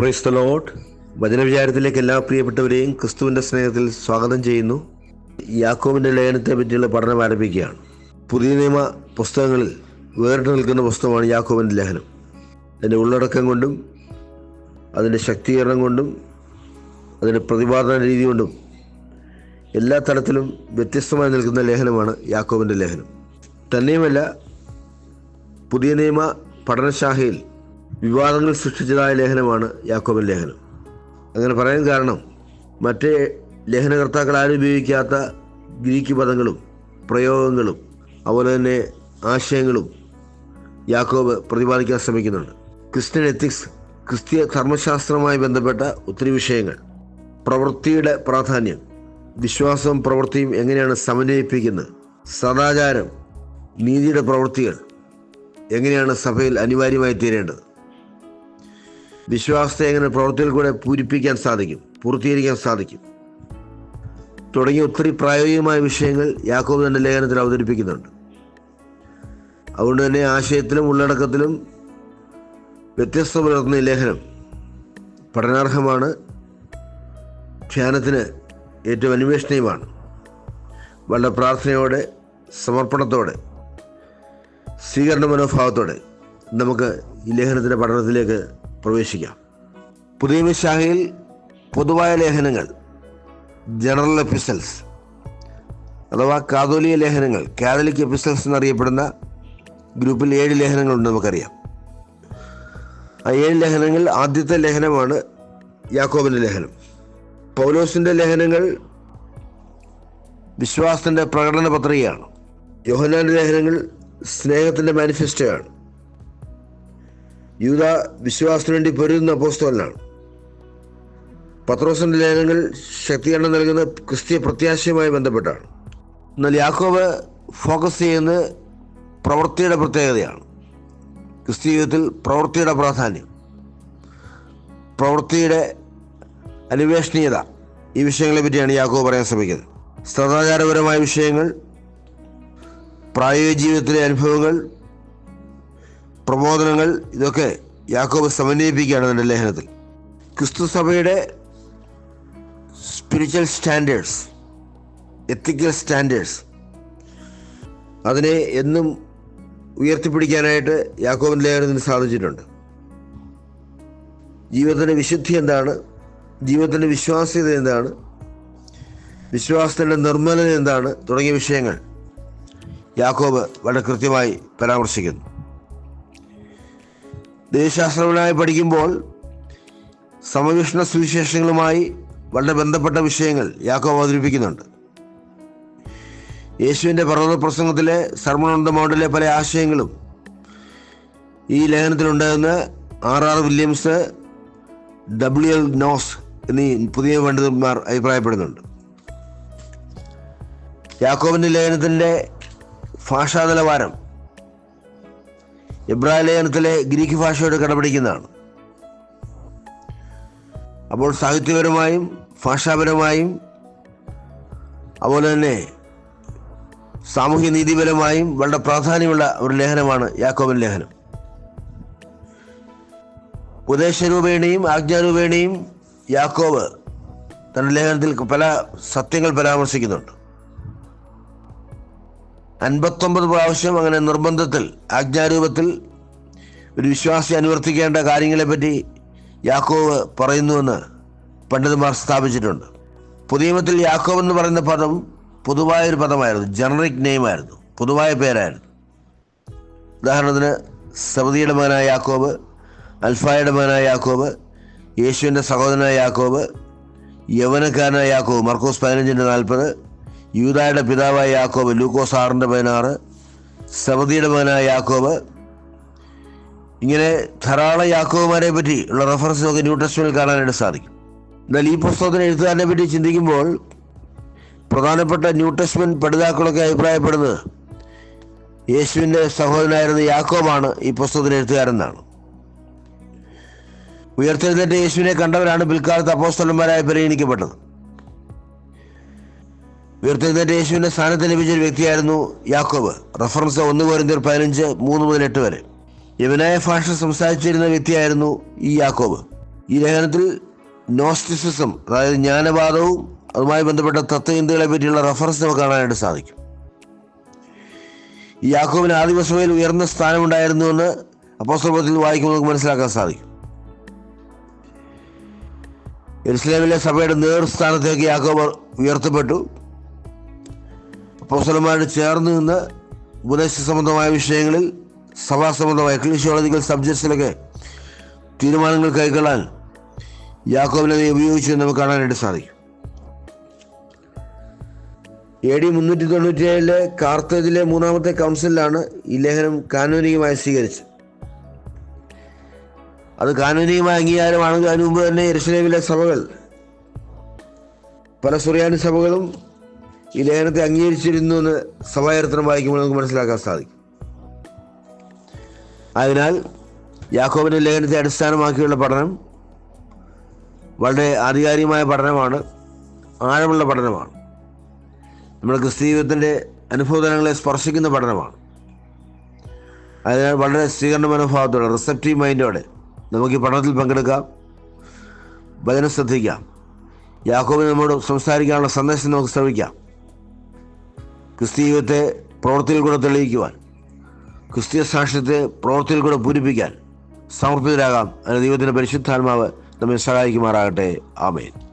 Praise the load വചനവിചാരത്തിലേക്ക് എല്ലാ പ്രിയപ്പെട്ടവരെയും ക്രിസ്തുവിന്റെ സ്നേഹത്തിൽ സ്വാഗതം ചെയ്യുന്നു. യാക്കോബിന്റെ ലേഖനത്തെ പറ്റിയുള്ള പഠനം ആരംഭിക്കുകയാണ്. പുതിയ നിയമ പുസ്തകങ്ങളിൽ വേറിട്ട് നിൽക്കുന്ന പുസ്തകമാണ് യാക്കോബിന്റെ ലേഖനം. അതിന്റെ ഉള്ളടക്കം കൊണ്ടും അതിന്റെ ശക്തീകരണം കൊണ്ടും അതിന്റെ പ്രതിപാദന രീതി കൊണ്ടും എല്ലാ തരത്തിലും വ്യത്യസ്തമായി നിൽക്കുന്ന ലേഖനമാണ് യാക്കോബിന്റെ ലേഖനം. തന്നെയുമല്ല പുതിയ നിയമ പഠനശാഖയിൽ വിവാദങ്ങൾ സൃഷ്ടിച്ചതായ ലേഖനമാണ് യാക്കോബൻ ലേഖനം. അങ്ങനെ പറയാൻ കാരണം മറ്റേ ലേഖനകർത്താക്കൾ ആരും ഉപയോഗിക്കാത്ത ഗ്രീക്ക് പദങ്ങളും പ്രയോഗങ്ങളും അതുപോലെ തന്നെ ആശയങ്ങളും യാക്കോബ് പ്രതിപാദിക്കാൻ ശ്രമിക്കുന്നുണ്ട്. ക്രിസ്ത്യൻ എത്തിക്സ് ക്രിസ്തീയ ധർമ്മശാസ്ത്രവുമായി ബന്ധപ്പെട്ട ഒത്തിരി വിഷയങ്ങൾ. പ്രവൃത്തിയുടെ പ്രാധാന്യം വിശ്വാസവും പ്രവൃത്തിയും എങ്ങനെയാണ് സമന്വയിപ്പിക്കുന്നത് സദാചാരം നീതിയുടെ പ്രവൃത്തികൾ എങ്ങനെയാണ് സഭയിൽ അനിവാര്യമായി തീരേണ്ടത് വിശ്വാസത്തെ എങ്ങനെ പ്രവൃത്തിയിൽ കൂടെ പൂരിപ്പിക്കാൻ സാധിക്കും പൂർത്തീകരിക്കാൻ സാധിക്കും. തുടങ്ങിയ ഒത്തിരി പ്രായോഗികമായ വിഷയങ്ങൾ യാക്കോബ് തന്റെ ലേഖനത്തിൽ അവതരിപ്പിക്കുന്നുണ്ട്. അതുകൊണ്ട് തന്നെ ആശയത്തിലും ഉള്ളടക്കത്തിലും വ്യത്യസ്ത പുലർത്തുന്ന ഈ ലേഖനം പഠനാർഹമാണ് ധ്യാനത്തിന് ഏറ്റവും അന്വേഷണീയമാണ്. വളരെ പ്രാർത്ഥനയോടെ സമർപ്പണത്തോടെ സ്വീകരണ മനോഭാവത്തോടെ നമുക്ക് ഈ ലേഖനത്തിന്റെ പഠനത്തിലേക്ക് പ്രവേശിക്കാം. പുതിയ ശാഖയിൽ പൊതുവായ ലേഖനങ്ങൾ ജനറൽ എപ്പിസൽസ് അഥവാ കാതോലിയ ലേഖനങ്ങൾ കാതലിക് എപ്പിസൽസ് എന്നറിയപ്പെടുന്ന ഗ്രൂപ്പിൽ ഏഴ് ലേഖനങ്ങളുണ്ട് നമുക്കറിയാം. ആ ഏഴ് ലേഖനങ്ങൾ ആദ്യത്തെ ലേഖനമാണ് യാക്കോബിന്റെ ലേഖനം. പൗലോസിന്റെ ലേഖനങ്ങൾ വിശ്വാസത്തിന്റെ പ്രകടന പത്രികയാണ് യോഹനാന്റെ ലേഖനങ്ങൾ സ്നേഹത്തിന്റെ മാനിഫെസ്റ്റോയാണ്. യൂത വിശ്വാസത്തിനു വേണ്ടി പൊരുതുന്ന അപ്പോസ്തോലനാണ്. പത്രോസിന്റെ ലേഖനങ്ങൾ ശക്തീകരണം നൽകുന്ന ക്രിസ്തീയ പ്രത്യാശയുമായി ബന്ധപ്പെട്ടാണ്. എന്നാൽ യാക്കോബ് ഫോക്കസ് ചെയ്യുന്നത് പ്രവൃത്തിയുടെ പ്രത്യേകതയാണ്. ക്രിസ്തീയ ജീവിതത്തിൽ പ്രവൃത്തിയുടെ പ്രാധാന്യം. പ്രവൃത്തിയുടെ അന്വേഷണീയത. ഈ വിഷയങ്ങളെ പറ്റിയാണ് യാക്കോബ് പറയാൻ ശ്രമിക്കുന്നത്. സദാചാരപരമായ വിഷയങ്ങൾ പ്രായോഗിക ജീവിതത്തിലെ അനുഭവങ്ങൾ പ്രബോധനങ്ങൾ ഇതൊക്കെ യാക്കോബ് സമന്വയിപ്പിക്കുകയാണ് തന്റെ ലേഖനത്തിൽ. ക്രിസ്തു സഭയുടെ സ്പിരിച്വൽ സ്റ്റാൻഡേർഡ്സ് എത്തിക്കൽ സ്റ്റാൻഡേർഡ്സ് അതിനെ എന്നും ഉയർത്തിപ്പിടിക്കാനായിട്ട് യാക്കോബിന്റെ ലേഖനത്തിന് സാധിച്ചിട്ടുണ്ട്. ജീവിതത്തിന്റെ വിശുദ്ധി എന്താണ്? ജീവിതത്തിന്റെ വിശ്വാസ്യത എന്താണ്? വിശ്വാസത്തിന്റെ നിർമ്മലത എന്താണ്? തുടങ്ങിയ വിഷയങ്ങൾ യാക്കോബ് വളരെ കൃത്യമായി പരാമർശിക്കുന്നു. ദൈവശാസ്ത്രപരമായി പഠിക്കുമ്പോൾ സമവിഷ്ണ സുവിശേഷങ്ങളുമായി വളരെ ബന്ധപ്പെട്ട വിഷയങ്ങൾ യാക്കോ അവതരിപ്പിക്കുന്നുണ്ട്. യേശുവിന്റെ പർവത പ്രസംഗത്തിലെ സർമണന്ദ മൗണ്ടിലെ പല ആശയങ്ങളും ഈ ലേഖനത്തിലുണ്ടെന്ന് R R Williams W L Knox എന്നീ പുതിയ പണ്ഡിതന്മാർ അഭിപ്രായപ്പെടുന്നുണ്ട്. യാക്കോബിന്റെ ലേഖനത്തിന്റെ ഭാഷാ നിലവാരം എബ്രായ ലേഖനത്തിലെ ഗ്രീക്ക് ഭാഷയോട് കടപിടിക്കുന്നതാണ്. അപ്പോൾ സാഹിത്യപരമായും ഭാഷാപരമായും അതുപോലെ തന്നെ സാമൂഹ്യ നീതിപരമായും വളരെ പ്രാധാന്യമുള്ള ഒരു ലേഖനമാണ് യാക്കോബൻ ലേഖനം. ഉപദേശരൂപേണയും ആജ്ഞാരൂപേണയും യാക്കോബ് തന്റെ ലേഖനത്തിൽ പല സത്യങ്ങൾ പരാമർശിക്കുന്നുണ്ട്. അൻപത്തൊമ്പത് പ്രാവശ്യം അങ്ങനെ നിർബന്ധത്തിൽ ആജ്ഞാരൂപത്തിൽ ഒരു വിശ്വാസി അനുവർത്തിക്കേണ്ട കാര്യങ്ങളെപ്പറ്റി യാക്കോവ് പറയുന്നുവെന്ന് പണ്ഡിതന്മാർ സ്ഥാപിച്ചിട്ടുണ്ട്. പുതിയമത്തിൽ യാക്കോവ് എന്ന് പറയുന്ന പദം പൊതുവായ ഒരു പദമായിരുന്നു ജനറിക് നെയിമായിരുന്നു പൊതുവായ പേരായിരുന്നു. ഉദാഹരണത്തിന് സബദിയുടെ മകനായ യാക്കോബ് അൽഫായുടെ മകനായ യാക്കോബ് യേശുവിന്റെ സഹോദരനായ യാക്കോബ് യവനക്കാരനായ യാക്കോബ് മർക്കോസ് പതിനഞ്ചിന്റെ നാൽപ്പത് യൂതായുടെ പിതാവായ യാക്കോബ് ലൂക്കോസ് ആറിന്റെ പതിനാറ് സബദിയുടെ മകനായ യാക്കോബ്. ഇങ്ങനെ ധാരാളം യാക്കോബുമാരെ പറ്റി ഉള്ള റെഫറൻസ് നമുക്ക് ന്യൂ ടെസ്റ്റിൽ കാണാനായിട്ട് സാധിക്കും. എന്നാൽ ഈ പുസ്തകത്തിന് എഴുത്തുകാരനെ പറ്റി ചിന്തിക്കുമ്പോൾ പ്രധാനപ്പെട്ട ന്യൂ ടെസ്റ്റ്മെന്റ് പഠിതാക്കളൊക്കെ അഭിപ്രായപ്പെടുന്നത് യേശുവിന്റെ സഹോദരനായിരുന്ന യാക്കോബാണ് ഈ പുസ്തകത്തിന് എഴുത്തുകാരെന്നാണ്. ഉയർത്തെഴുന്നേറ്റ യേശുവിനെ കണ്ടവരാണ് പിൽക്കാലത്ത് അപ്പോസ്തലന്മാരായി പരിഗണിക്കപ്പെട്ടത്. ഉയർത്തെഴുന്നേറ്റ യേശുവിന്റെ സ്ഥാനത്ത് ലഭിച്ച ഒരു വ്യക്തിയായിരുന്നു യാക്കോബ്. റഫറൻസ് ഒന്ന് കോരിന്തർ പതിനഞ്ച് മൂന്ന് മുതൽ എട്ട് വരെ. യവനായ ഭാഷ സംസാരിച്ചിരുന്ന വ്യക്തിയായിരുന്നു ഈ യാക്കോബ്. ഈ ലേഖനത്തിൽ നോസ്റ്റിസിസം അതായത് ജ്ഞാനവാദവും അതുമായി ബന്ധപ്പെട്ട തത്വചിന്തകളെ പറ്റിയുള്ള റഫറൻസ് നമുക്ക് കാണാനായിട്ട് സാധിക്കും. ഈ യാക്കോബിന് ആദിമസഭയിൽ ഉയർന്ന സ്ഥാനമുണ്ടായിരുന്നു എന്ന് അപ്പോസ്തലത്തിൽ വായിക്കുമ്പോൾ നമുക്ക് മനസ്സിലാക്കാൻ സാധിക്കും. എരുസലേമിലെ സഭയുടെ നേതൃസ്ഥാനത്തേക്ക് യാക്കോബ് ഉയർത്തപ്പെട്ടു. അപ്പോസ്തലന്മാരോട് ചേർന്ന് നിന്ന് ഉപദേശ സംബന്ധമായ വിഷയങ്ങളിൽ സഭാ സംബന്ധമായ ക്ലിഷോളജിക്കൽ സബ്ജക്ട്സിലൊക്കെ തീരുമാനങ്ങൾ കൈക്കൊള്ളാൻ യാക്കോബിനെ ഉപയോഗിച്ചു നമുക്ക് കാണാനായിട്ട് സാധിക്കും. എ ഡി മുന്നൂറ്റി തൊണ്ണൂറ്റി ഏഴിലെ കാർത്തേജിലെ മൂന്നാമത്തെ കൗൺസിലാണ് ഈ ലേഖനം കാനൂനികമായി സ്വീകരിച്ചത്. അത് കാനൂനികമായ അംഗീകാരമാണെങ്കിൽ അതിനു മുമ്പ് തന്നെ എരുസലേമിലെ സഭകൾ പല സുറിയാനി സഭകളും ഈ ലേഖനത്തെ അംഗീകരിച്ചിരുന്നു എന്ന് സഭാചരിത്രം വായിക്കുമ്പോൾ നമുക്ക് മനസ്സിലാക്കാൻ സാധിക്കും. അതിനാൽ യാക്കോബിന്റെ ലേഖനത്തെ അടിസ്ഥാനമാക്കിയുള്ള പഠനം വളരെ ആധികാരികമായ പഠനമാണ് ആഴമുള്ള പഠനമാണ്. നമ്മുടെ ക്രിസ്തീയത്തിന്റെ അനുഭവതലങ്ങളെ സ്പർശിക്കുന്ന പഠനമാണ്. അതിനാൽ വളരെ സ്വീകരണ മനോഭാവത്തോടെ റിസപ്റ്റീവ് മൈൻഡോടെ നമുക്ക് ഈ പഠനത്തിൽ പങ്കെടുക്കാം. വചനം ശ്രദ്ധിക്കാം. യാക്കോബിന് നമ്മോട് സംസാരിക്കാനുള്ള സന്ദേശം നമുക്ക് ശ്രമിക്കാം. ക്രിസ്തീയത്തെ പ്രവൃത്തിയിൽ കൂടെ തെളിയിക്കുവാൻ ക്രിസ്തീയ സാക്ഷ്യത്തെ പ്രവൃത്തിയിൽ കൂടെ പൂരിപ്പിക്കാൻ സമർപ്പിതരാകാം. അതിന് ദൈവത്തിന്റെ പരിശുദ്ധാത്മാവ് നമ്മെ സഹായിക്കുമാറാകട്ടെ. ആമേൻ.